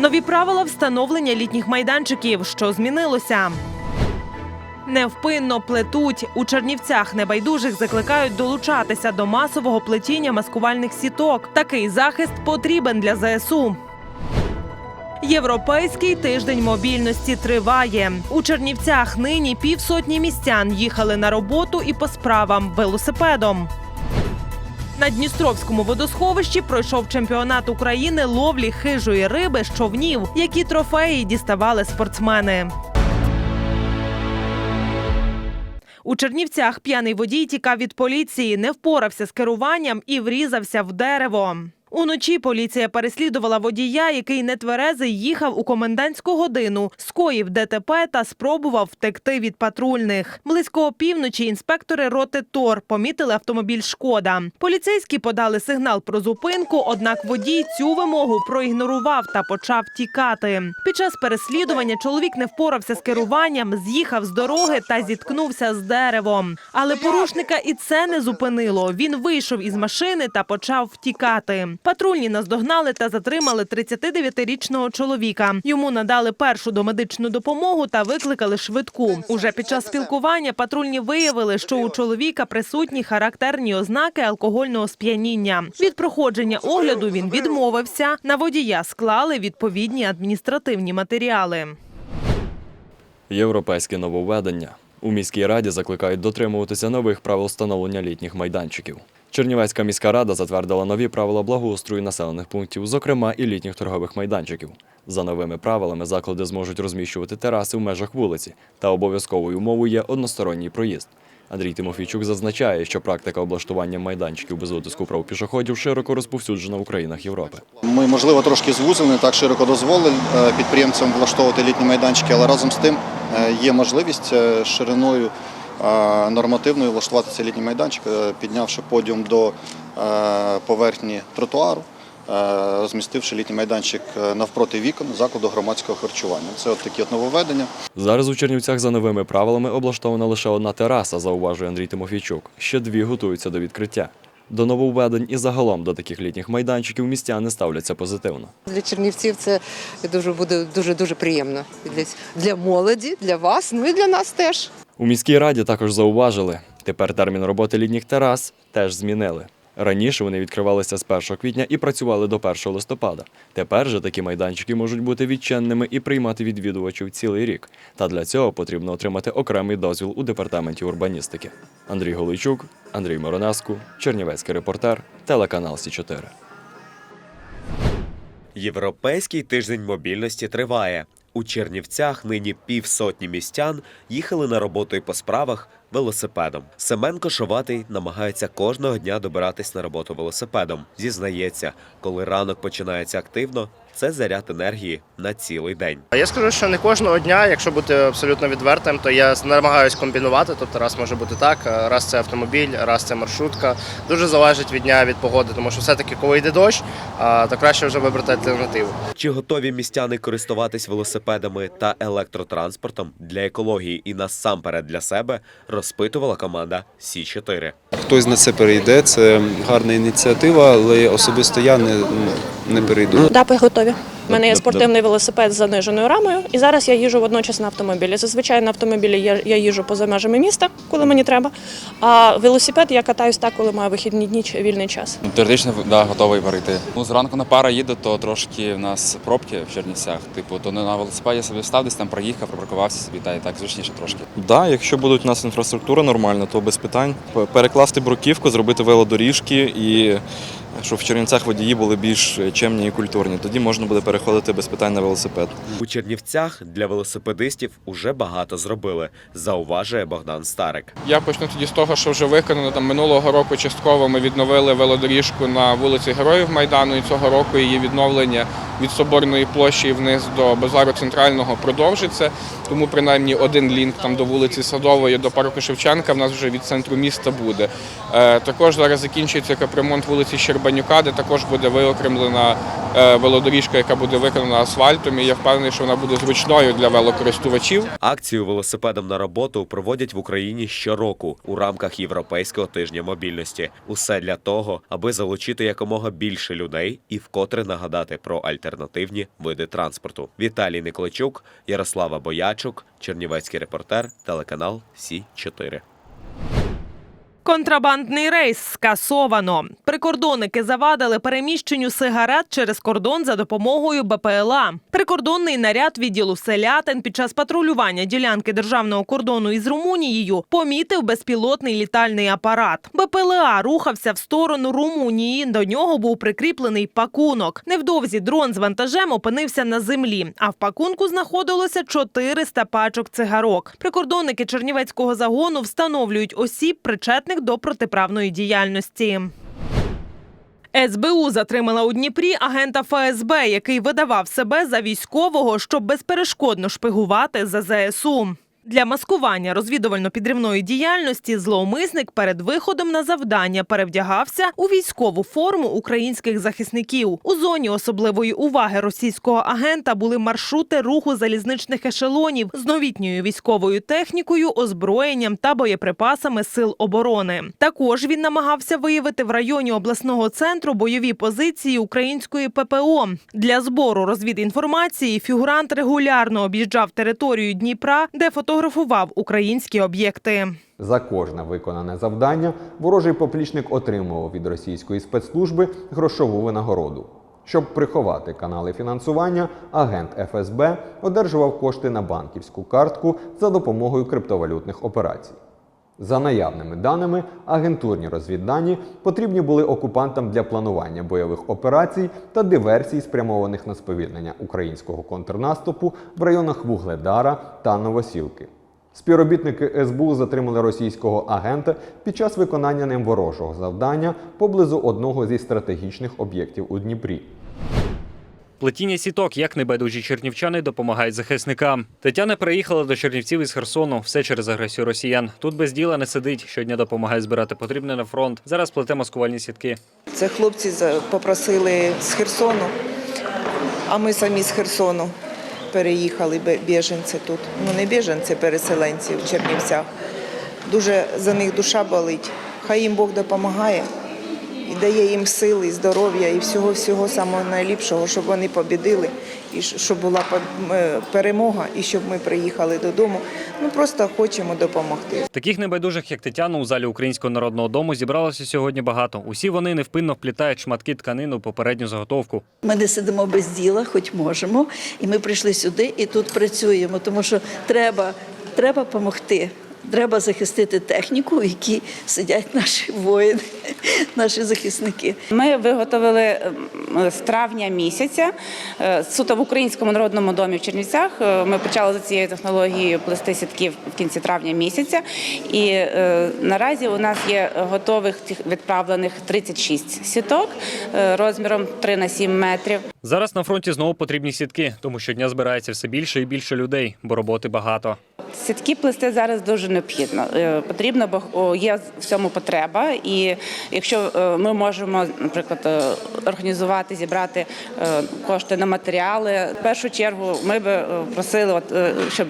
Нові правила встановлення літніх майданчиків. Що змінилося? Невпинно плетуть у Чернівцях небайдужих закликають долучатися до масового плетіння маскувальних сіток. Такий захист потрібен для ЗСУ. Європейський тиждень мобільності триває. У Чернівцях нині півсотні містян їхали на роботу і по справам велосипедом. На Дністровському водосховищі пройшов чемпіонат України ловлі хижої риби з човнів, які трофеї діставали спортсмени. У Чернівцях п'яний водій тікав від поліції, не впорався з керуванням і врізався в дерево. Уночі поліція переслідувала водія, який нетверезий їхав у комендантську годину, скоїв ДТП та спробував втекти від патрульних. Близько опівночі інспектори роти ТОР помітили автомобіль Шкода. Поліцейські подали сигнал про зупинку, однак водій цю вимогу проігнорував та почав тікати. Під час переслідування чоловік не впорався з керуванням, з'їхав з дороги та зіткнувся з деревом. Але порушника і це не зупинило. Він вийшов із машини та почав втікати. Патрульні наздогнали та затримали 39-річного чоловіка. Йому надали першу домедичну допомогу та викликали швидку. Уже під час спілкування патрульні виявили, що у чоловіка присутні характерні ознаки алкогольного сп'яніння. Від проходження огляду він відмовився. На водія склали відповідні адміністративні матеріали. Європейське нововведення. У міській раді закликають дотримуватися нових правил встановлення літніх майданчиків. Чернівецька міська рада затвердила нові правила благоустрою населених пунктів, зокрема і літніх торгових майданчиків. За новими правилами заклади зможуть розміщувати тераси в межах вулиці, та обов'язковою умовою є односторонній проїзд. Андрій Тимофійчук зазначає, що практика облаштування майданчиків без утиску прав пішоходів широко розповсюджена в країнах Європи. Ми, можливо, трошки звузили, не так широко дозволили е, підприємцям влаштовувати літні майданчики, але разом з тим е, є можливість е, шириною нормативною влаштувати цей літній майданчик, е, піднявши подіум до е, поверхні тротуару, е, розмістивши літній майданчик навпроти вікон закладу громадського харчування. Це от такі от нововведення. Зараз у Чернівцях за новими правилами облаштована лише одна тераса, зауважує Андрій Тимофійчук. Ще дві готуються до відкриття. До нововведень і загалом до таких літніх майданчиків містяни ставляться позитивно. Для чернівців це дуже буде дуже дуже приємно для, для молоді, для вас, ну і для нас теж. У міській раді також зауважили, тепер термін роботи літніх терас теж змінили. Раніше вони відкривалися з 1 квітня і працювали до 1 листопада. Тепер же такі майданчики можуть бути відчинними і приймати відвідувачів цілий рік. Та для цього потрібно отримати окремий дозвіл у департаменті урбаністики. Андрій Голийчук, Андрій Моронеску, Чернівецький репортер, телеканал Сі 4 Європейський тиждень мобільності триває. У Чернівцях нині півсотні містян їхали на роботу і по справах велосипедом. Семен Кошоватий намагається кожного дня добиратись на роботу велосипедом. Зізнається, коли ранок починається активно, це заряд енергії на цілий день. Я скажу, що не кожного дня, якщо бути абсолютно відвертим, то я намагаюсь комбінувати. Тобто раз може бути так, раз це автомобіль, раз це маршрутка. Дуже залежить від дня, від погоди, тому що все-таки, коли йде дощ, то краще вже вибрати альтернативу. Чи готові містяни користуватись велосипедами та електротранспортом для екології і насамперед для себе, розпитувала команда Сі 4 Хтось на це перейде, це гарна ініціатива, але особисто я не, не перейду. Да, готові. У мене є спортивний велосипед з заниженою рамою, і зараз я їжу водночас на автомобілі. Зазвичай на автомобілі я, я їжу поза межами міста, коли мені треба. А велосипед я катаюсь так, коли маю вихідні дні чи вільний час. Теоретично да, готовий перейти. Ну, зранку на пара їде, то трошки в нас пробки в Чернівцях. Типу, то не на велосипеді собі став, десь там проїхав, припаркувався собі, та і так зручніше трошки. Да, якщо буде у нас інфраструктура нормальна, то без питань. Перекласти бруківку, зробити велодоріжки і щоб в Чернівцях водії були більш чемні і культурні. Тоді можна буде переходити без питань на велосипед. У Чернівцях для велосипедистів уже багато зробили, зауважує Богдан Старик. Я почну тоді з того, що вже виконано там минулого року. Частково ми відновили велодоріжку на вулиці Героїв Майдану, і цього року її відновлення від соборної площі вниз до базару центрального продовжиться. Тому принаймні один лінк там до вулиці Садової до парку Шевченка в нас вже від центру міста буде. Е, також зараз закінчується капремонт вулиці Щербанюка, де також буде виокремлена е, велодоріжка, яка буде виконана асфальтом. І я впевнений, що вона буде зручною для велокористувачів. Акцію велосипедом на роботу проводять в Україні щороку у рамках Європейського тижня мобільності. Усе для того, аби залучити якомога більше людей і вкотре нагадати про альтернативні види транспорту. Віталій Никличук, Ярослава Боячук, Чернівецький репортер, телеканал Сі 4 Контрабандний рейс скасовано. Прикордонники завадили переміщенню сигарет через кордон за допомогою БПЛА. Прикордонний наряд відділу селятин під час патрулювання ділянки державного кордону із Румунією помітив безпілотний літальний апарат. БПЛА рухався в сторону Румунії. До нього був прикріплений пакунок. Невдовзі дрон з вантажем опинився на землі, а в пакунку знаходилося 400 пачок цигарок. Прикордонники Чернівецького загону встановлюють осіб, причетних до протиправної діяльності. СБУ затримала у Дніпрі агента ФСБ, який видавав себе за військового, щоб безперешкодно шпигувати за ЗСУ. Для маскування розвідувально-підривної діяльності зловмисник перед виходом на завдання перевдягався у військову форму українських захисників. У зоні особливої уваги російського агента були маршрути руху залізничних ешелонів з новітньою військовою технікою, озброєнням та боєприпасами сил оборони. Також він намагався виявити в районі обласного центру бойові позиції української ППО. Для збору розвідінформації фігурант регулярно об'їжджав територію Дніпра, де фотографував українські об'єкти. За кожне виконане завдання ворожий поплічник отримував від російської спецслужби грошову винагороду. Щоб приховати канали фінансування, агент ФСБ одержував кошти на банківську картку за допомогою криптовалютних операцій. За наявними даними, агентурні розвіддані потрібні були окупантам для планування бойових операцій та диверсій, спрямованих на сповільнення українського контрнаступу в районах Вугледара та Новосілки. Співробітники СБУ затримали російського агента під час виконання ним ворожого завдання поблизу одного зі стратегічних об'єктів у Дніпрі. Плетіння сіток, як небайдужі чернівчани, допомагають захисникам. Тетяна приїхала до Чернівців із Херсону, все через агресію росіян. Тут без діла не сидить, щодня допомагає збирати потрібне на фронт. Зараз плете маскувальні сітки. Це хлопці попросили з Херсону, а ми самі з Херсону переїхали біженці тут. Ну не біженці, переселенці в Чернівцях. Дуже за них душа болить. Хай їм Бог допомагає і дає їм сили, і здоров'я, і всього всього самого найліпшого, щоб вони побідили, і щоб була по- перемога, і щоб ми приїхали додому. Ну просто хочемо допомогти. Таких небайдужих, як Тетяна, у залі Українського народного дому зібралося сьогодні багато. Усі вони невпинно вплітають шматки тканини у попередню заготовку. Ми не сидимо без діла, хоч можемо. І ми прийшли сюди і тут працюємо, тому що треба, треба допомогти. Треба захистити техніку, в якій сидять наші воїни, наші захисники. Ми виготовили ем, з травня місяця е, суто в Українському народному домі в Чернівцях. Е, Ми почали за цією технологією плести сітки в кінці травня місяця. І е, наразі у нас є готових тих відправлених 36 сіток розміром 3 на 7 метрів. Зараз на фронті знову потрібні сітки, тому щодня збирається все більше і більше людей, бо роботи багато. Сітки плести зараз дуже необхідно. Е, Потрібно, бо є в цьому потреба. І якщо е, ми можемо, наприклад, е, організувати, зібрати кошти на матеріали, в першу чергу ми е, просили, от, щоб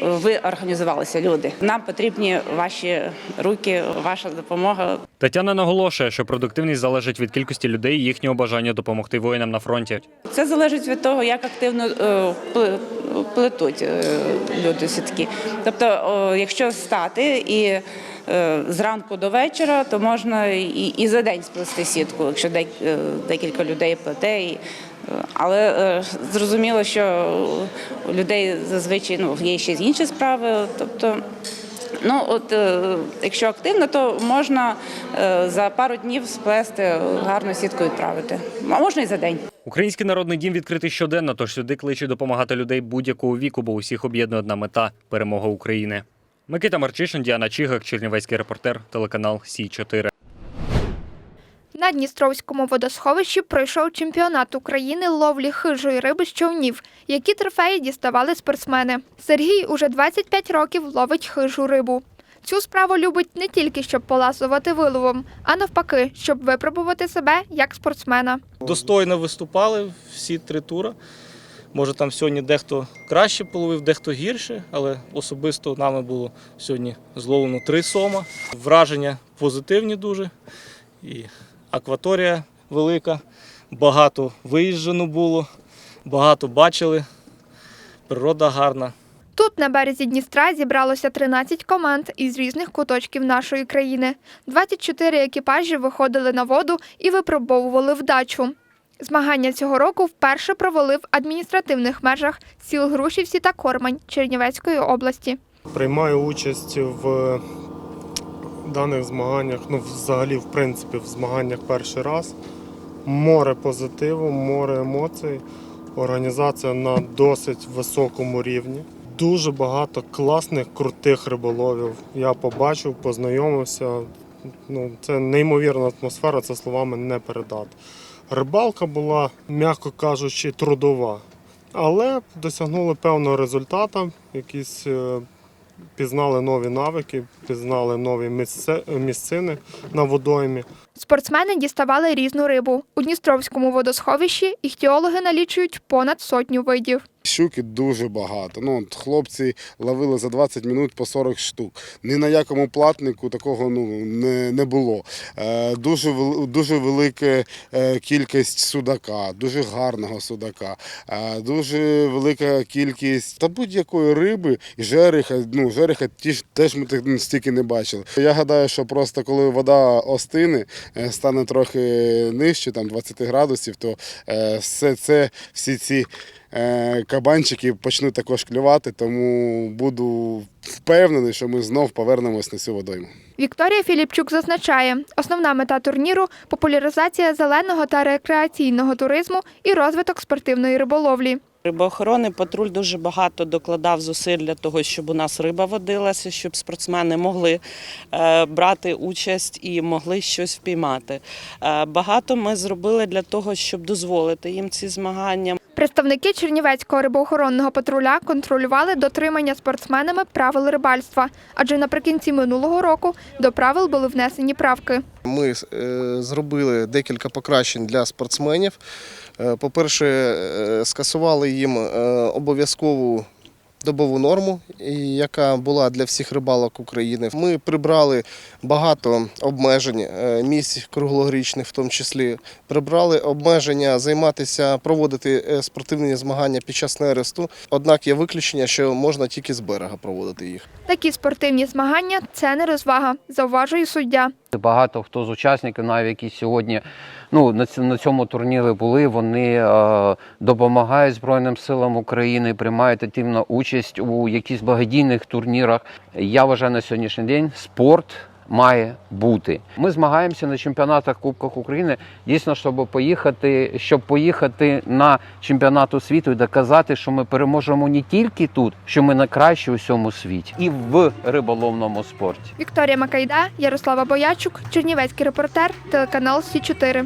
ви організувалися, люди. Нам потрібні ваші руки, ваша допомога. Тетяна наголошує, що продуктивність залежить від кількості людей і їхнього бажання допомогти воїнам на фронті. Це залежить від того, як активно плетуть е, люди сітки. Тобто, якщо стати і е, зранку до вечора, то можна і, за день сплести сітку, якщо е, декілька людей плете. Але зрозуміло, що у людей зазвичай ну, є ще інші справи. Тобто, ну от якщо активно, то можна за пару днів сплести гарну сітку відправити. А можна і за день. Український народний дім відкритий щоденно, тож сюди кличуть допомагати людей будь-якого віку, бо усіх об'єднує одна мета перемога України. Микита Марчишин, Діана Чігак, Чернівецький репортер, телеканал Сі 4 На Дністровському водосховищі пройшов чемпіонат України ловлі хижої риби з човнів, які трофеї діставали спортсмени. Сергій уже 25 років ловить хижу рибу. Цю справу любить не тільки щоб поласувати виловом, а навпаки, щоб випробувати себе як спортсмена. Достойно виступали всі три тури. Може, там сьогодні дехто краще половив, дехто гірше, але особисто нами було сьогодні зловлено три сома. Враження позитивні дуже. І акваторія велика, багато виїжджено було, багато бачили. Природа гарна. Тут на березі Дністра зібралося 13 команд із різних куточків нашої країни. 24 екіпажі виходили на воду і випробовували вдачу. Змагання цього року вперше провели в адміністративних межах сіл Грушівці та Кормань Чернівецької області. Приймаю участь в даних змаганнях, ну взагалі, в принципі, в змаганнях перший раз. Море позитиву, море емоцій. Організація на досить високому рівні. Дуже багато класних, крутих риболовів. Я побачив, познайомився. Ну, це неймовірна атмосфера, це словами не передати. Рибалка була, м'яко кажучи, трудова, але досягнули певного результату. Якісь е, пізнали нові навики, пізнали нові місцини на водоймі. Спортсмени діставали різну рибу. У Дністровському водосховищі іхтіологи налічують понад сотню видів. Щуки дуже багато. Ну, хлопці ловили за 20 минут по 40 штук. Ні на якому платнику такого ну, не, не було. Е, дуже, дуже велика е, кількість судака, дуже гарного судака, е, дуже велика кількість та будь-якої риби і жереха. Ну, жереха теж ми так стільки не бачили. Я гадаю, що просто коли вода остине, стане трохи нижче, там 20 градусів, то е, все це, всі ці е, кабанчики почнуть також клювати, тому буду впевнений, що ми знов повернемось на цю водойму. Вікторія Філіпчук зазначає, основна мета турніру популяризація зеленого та рекреаційного туризму і розвиток спортивної риболовлі. Рибоохоронний патруль дуже багато докладав зусиль для того, щоб у нас риба водилася, щоб спортсмени могли е, брати участь і могли щось впіймати. Е, Багато ми зробили для того, щоб дозволити їм ці змагання. Представники Чернівецького рибоохоронного патруля контролювали дотримання спортсменами правил рибальства, адже наприкінці минулого року до правил були внесені правки. Ми е, зробили декілька покращень для спортсменів. Е, По-перше, е, скасували їм обов'язкову добову норму, яка була для всіх рибалок України. Ми прибрали багато обмежень, е, місць круглорічних в тому числі. Прибрали обмеження займатися, проводити е, спортивні змагання під час нересту. Однак є виключення, що можна тільки з берега проводити їх. Такі спортивні змагання це не розвага, зауважує суддя. Багато хто з учасників, навіть які сьогодні ну, на ць- на цьому турнірі були, вони е, допомагають Збройним силам України, приймають активну участь у якихось благодійних турнірах. Я вважаю на сьогоднішній день спорт. Має бути. Ми змагаємося на чемпіонатах Кубках України дійсно, щоб поїхати, щоб поїхати на чемпіонат світу і доказати, що ми переможемо не тільки тут, що ми найкращі у всьому світі, і в риболовному спорті. Вікторія Макайда, Ярослава Боячук, Чернівецький репортер, телеканал Сі 4